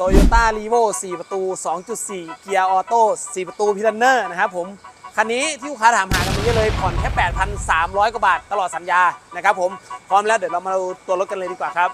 Toyota r e v o 4 ประตู 2.4 เกียร์ออโต้4ประตูพิลันเนอร์นะครับผมคันนี้ที่ลูกค้าถามหากันเยอะเลยผ่อนแค่ 8,300 กว่าบาทตลอดสัญญานะครับผมพร้อมแล้วเดี๋ยวเรามาดูตัวรถกันเลยดีกว่าครับ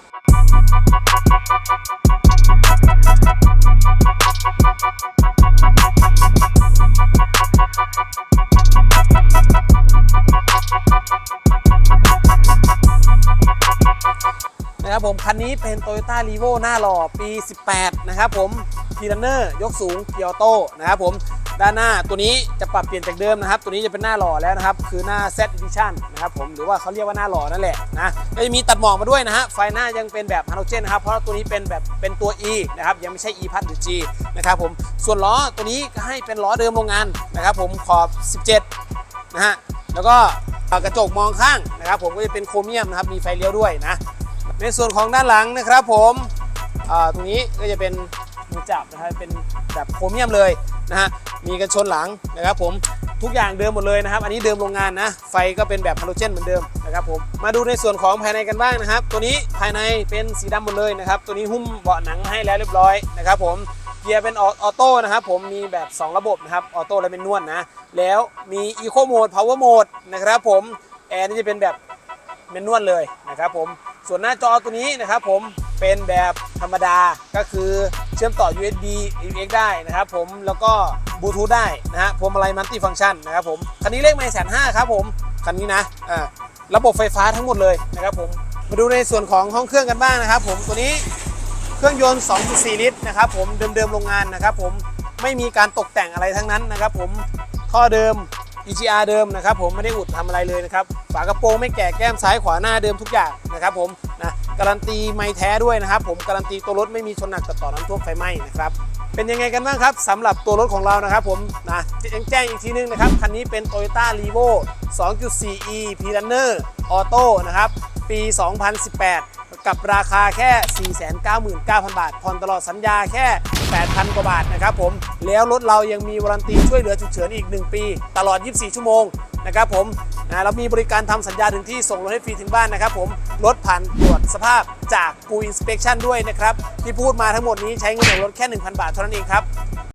นะครับผมคันนี้เป็น Toyota r e v o หน้าหล่อปี 18 นะครับผมพีรันเนอร์ยกสูงเกียร์โต้นะครับผมด้านหน้าตัวนี้จะปรับเปลี่ยนจากเดิมนะครับ ตัวนี้จะเป็นหน้าหล่อแล้วนะครับ คือหน้า Z Edition นะครับผมหรือว่าเขาเรียกว่าหน้าหล่อนั่นแหละนะก็จะมีตัดหมอกมาด้วยนะฮะไฟหน้ายังเป็นแบบฮาโลเจนนะครับเพราะตัวนี้เป็นแบบเป็นตัว E นะครับยังไม่ใช่ E พัดหรือ G นะครับผมส่วนล้อตัวนี้ก็ให้เป็นล้อเดิมโรงงานนะครับผมขอบ 17นะฮะแล้วก็กระจกมองข้างนะครับผมก็จะเป็นโครเมียมนะครับมีไฟเลี้ยวด้วยนะ ในส่วนของด้านหลังนะครับผมตรงนี้ก็จะเป็นมือจับนะครับเป็นแบบโครเมียมเลยนะฮะมีกันชนหลังนะครับผมทุกอย่างเดิมหมดเลยนะครับ อันนี้เดิมโรงงานนะ ไฟก็เป็นแบบฮาโลเจนเหมือนเดิมนะครับผม มาดูในส่วนของภายในกันบ้างนะครับ ตัวนี้ภายในเป็นสีดำหมดเลยนะครับ ตัวนี้หุ้มเบาะหนังให้แล้วเรียบร้อยนะครับผม เกียร์เป็นออโต้นะครับผม มีแบบ 2 ระบบนะครับ ออโต้และเป็นนวลนะ แล้วมีอีโคโหมดพาวเวอร์โหมดนะครับผม แอร์นี่จะเป็นแบบเมนนวลเลยนะครับผม ส่วนหน้าจอตัวนี้นะครับผมเป็นแบบธรรมดาก็คือเชื่อมต่อ USB AUX ได้นะครับผมแล้วก็บลูทูธได้นะฮะพวงมาลัยมัลติฟังก์ชันนะครับผมคันนี้เลขไม่แสนห้าครับผมคันนี้นะอ่าระบบไฟฟ้าทั้งหมดเลยนะครับผมมาดูในส่วนของห้องเครื่องกันบ้างนะครับ ผมตัวนี้เครื่องยนต์ 2.4 ลิตรนะครับผมเดิมๆโรงงานนะครับผมไม่มีการตกแต่งอะไรทั้งนั้นนะครับผมท่อเดิม EGR เดิมนะครับผมไม่ได้อุดทำอะไรเลยนะครับฝากระโปรงไม่แก่แก้มซ้ายขวาหน้าเดิมทุกอย่างนะครับผมนะการันตีไม่แท้ด้วยนะครับผมการันตีตัวรถไม่มีชนหนักตัดต่อน้ำท่วมไฟไหม้นะครับเป็นยังไงกันบ้างครับสำหรับตัวรถของเรานะครับผมนะแจ้งอีกทีนึงนะครับคันนี้เป็น Toyota r e v o 2.4e p r u n n e r Auto นะครับปี 2018 กับราคาแค่ 499,000 บาทผ่อนตลอดสัญญาแค่ 8,000 กว่าบาทนะครับผม แล้วรถเรายังมีวารันตีช่วยเหลือฉุกเฉินอีก 1 ปี ตลอด 24 ชั่วโมงนะครับผมนะเรามีบริการทำสัญญาถึงที่ส่งรถให้ฟรีถึงบ้านนะครับผมรถผ่านตรวจสภาพจากกูอินสเป t ชันด้วยนะครับ ที่พูดมาทั้งหมดนี้ใช้เงินของรถแค่ 1,000 บาทเท่านั้นเองครับ